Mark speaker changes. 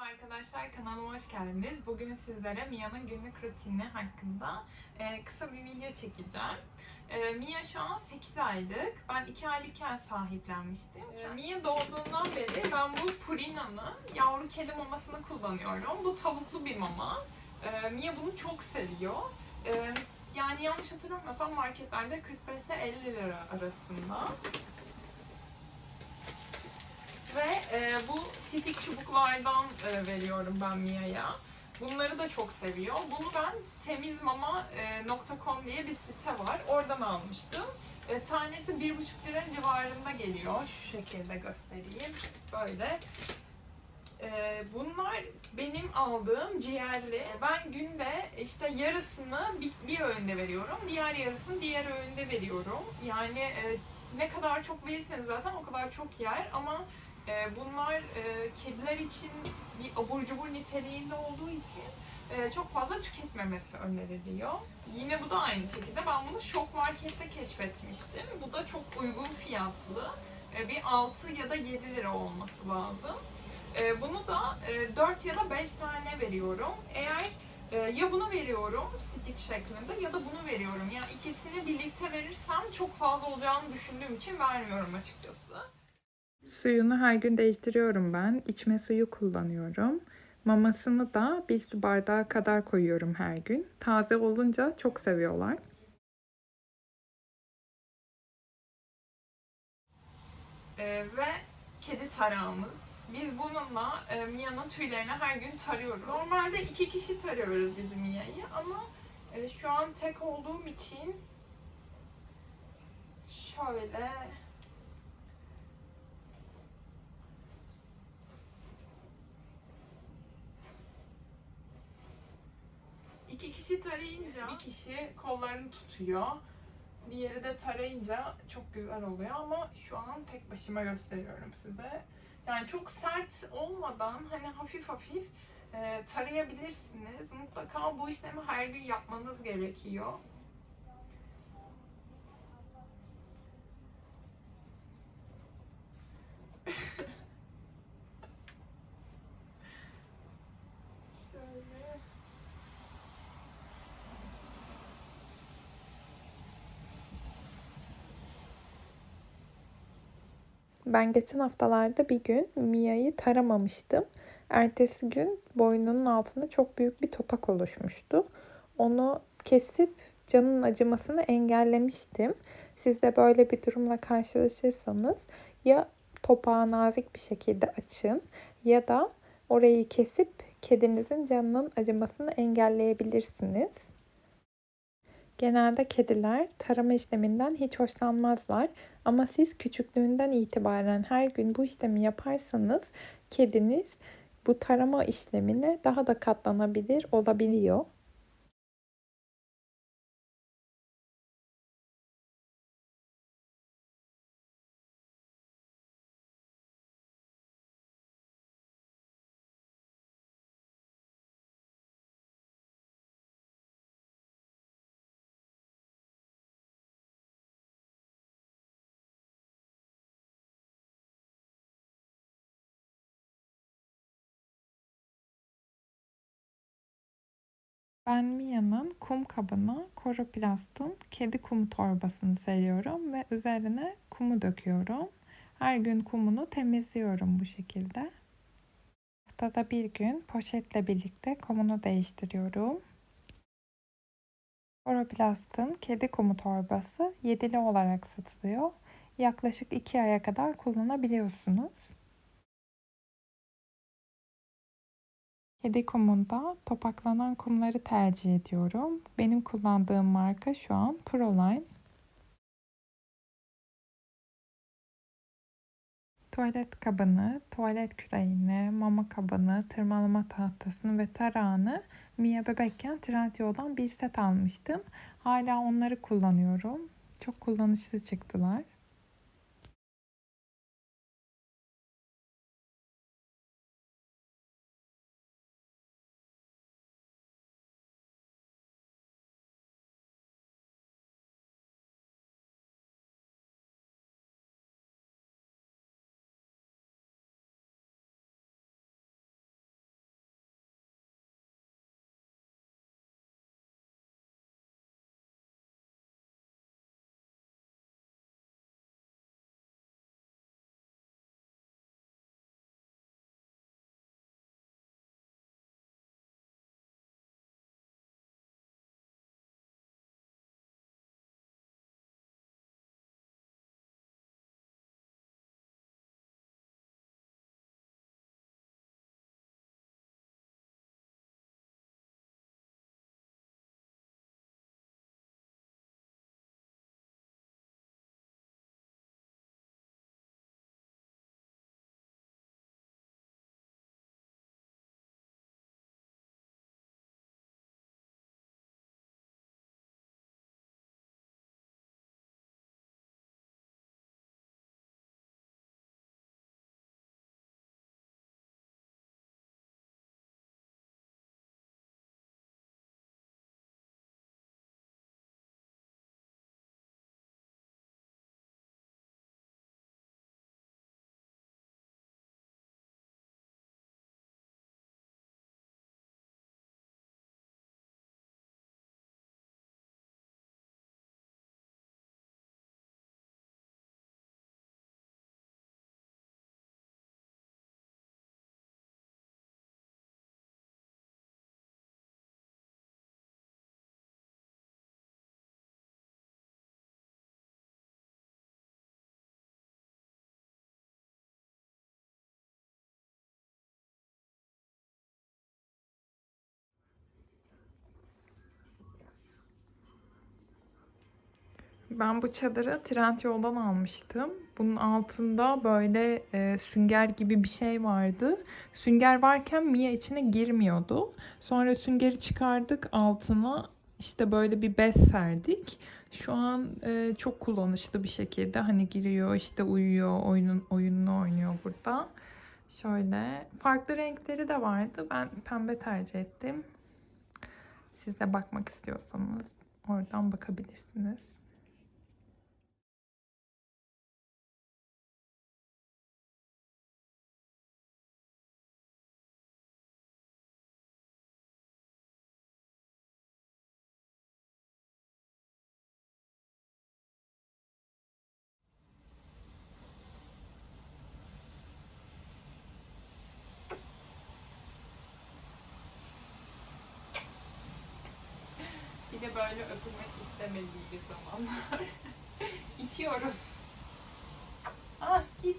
Speaker 1: Merhaba arkadaşlar, kanalıma hoş geldiniz. Bugün sizlere Mia'nın günlük rutini hakkında e, kısa bir video çekeceğim. E, Mia şu an 8 aylık. Ben 2 aylıkken sahiplenmiştim. E, Mia doğduğundan beri ben bu Purina'nın yavru kedi mamasını kullanıyorum. Bu tavuklu bir mama. E, Mia bunu çok seviyor. E, yani yanlış hatırlamıyorsam marketlerde 45 ile 50 lira arasında. Ve e, bu stick çubuklardan e, veriyorum ben Mia'ya. Bunları da çok seviyor. Bunu ben temizmama.com diye bir site var. Oradan almıştım. E, tanesi 1,5 lira civarında geliyor. Şu şekilde göstereyim. Böyle. E, bunlar benim aldığım ciğerli. Ben günde işte yarısını bir, bir öğünde veriyorum. Diğer yarısını diğer öğünde veriyorum. Yani e, ne kadar çok verirseniz zaten o kadar çok yer ama e, bunlar e, kediler için bir abur cubur niteliğinde olduğu için e, çok fazla tüketmemesi öneriliyor. Yine bu da aynı şekilde. Ben bunu Şok Market'te keşfetmiştim. Bu da çok uygun fiyatlı. E, bir 6 ya da 7 lira olması lazım. Bunu da e, 4 ya da 5 tane veriyorum. Eğer ya bunu veriyorum stick şeklinde ya da bunu veriyorum. Yani ikisini birlikte verirsem çok fazla olacağını düşündüğüm için vermiyorum açıkçası.
Speaker 2: Suyunu her gün değiştiriyorum ben. İçme suyu kullanıyorum. Mamasını da bir su bardağı kadar koyuyorum her gün. Taze olunca çok seviyorlar.
Speaker 1: Ee, ve kedi tarağımız. Biz bununla e, Mia'nın tüylerini her gün tarıyoruz. Normalde iki kişi tarıyoruz biz Mia'yı ama e, şu an tek olduğum için şöyle iki kişi tarayınca bir kişi kollarını tutuyor. Diğeri de tarayınca çok güzel oluyor ama şu an tek başıma gösteriyorum size. Yani çok sert olmadan hani hafif hafif e, tarayabilirsiniz. Mutlaka bu işlemi her gün yapmanız gerekiyor. Şöyle.
Speaker 2: Ben geçen haftalarda bir gün Mia'yı taramamıştım. Ertesi gün boynunun altında çok büyük bir topak oluşmuştu. Onu kesip canın acımasını engellemiştim. Siz de böyle bir durumla karşılaşırsanız ya topağı nazik bir şekilde açın ya da orayı kesip kedinizin canının acımasını engelleyebilirsiniz. Genelde kediler tarama işleminden hiç hoşlanmazlar ama siz küçüklüğünden itibaren her gün bu işlemi yaparsanız kediniz bu tarama işlemine daha da katlanabilir olabiliyor. Ben Mia'nın kum kabına Coroplast'ın kedi kumu torbasını seriyorum ve üzerine kumu döküyorum. Her gün kumunu temizliyorum bu şekilde. Haftada bir gün poşetle birlikte kumunu değiştiriyorum. Coroplast'ın kedi kumu torbası yedili olarak satılıyor. Yaklaşık 2 aya kadar kullanabiliyorsunuz. Kedi kumunda topaklanan kumları tercih ediyorum. Benim kullandığım marka şu an Proline. Tuvalet kabını, tuvalet küreğini, mama kabını, tırmalama tahtasını ve tarağını Mia bebekken Trendyol'dan bir set almıştım. Hala onları kullanıyorum. Çok kullanışlı çıktılar. Ben bu çadırı Trendyol'dan almıştım. Bunun altında böyle e, sünger gibi bir şey vardı. Sünger varken Mia içine girmiyordu. Sonra süngeri çıkardık altına işte böyle bir bez serdik. Şu an e, çok kullanışlı bir şekilde hani giriyor işte uyuyor oyunun oyununu oynuyor burada. Şöyle farklı renkleri de vardı. Ben pembe tercih ettim. Siz de bakmak istiyorsanız oradan bakabilirsiniz.
Speaker 1: Bir de böyle öpülmek istemediği zamanlar. İtiyoruz. Ah git.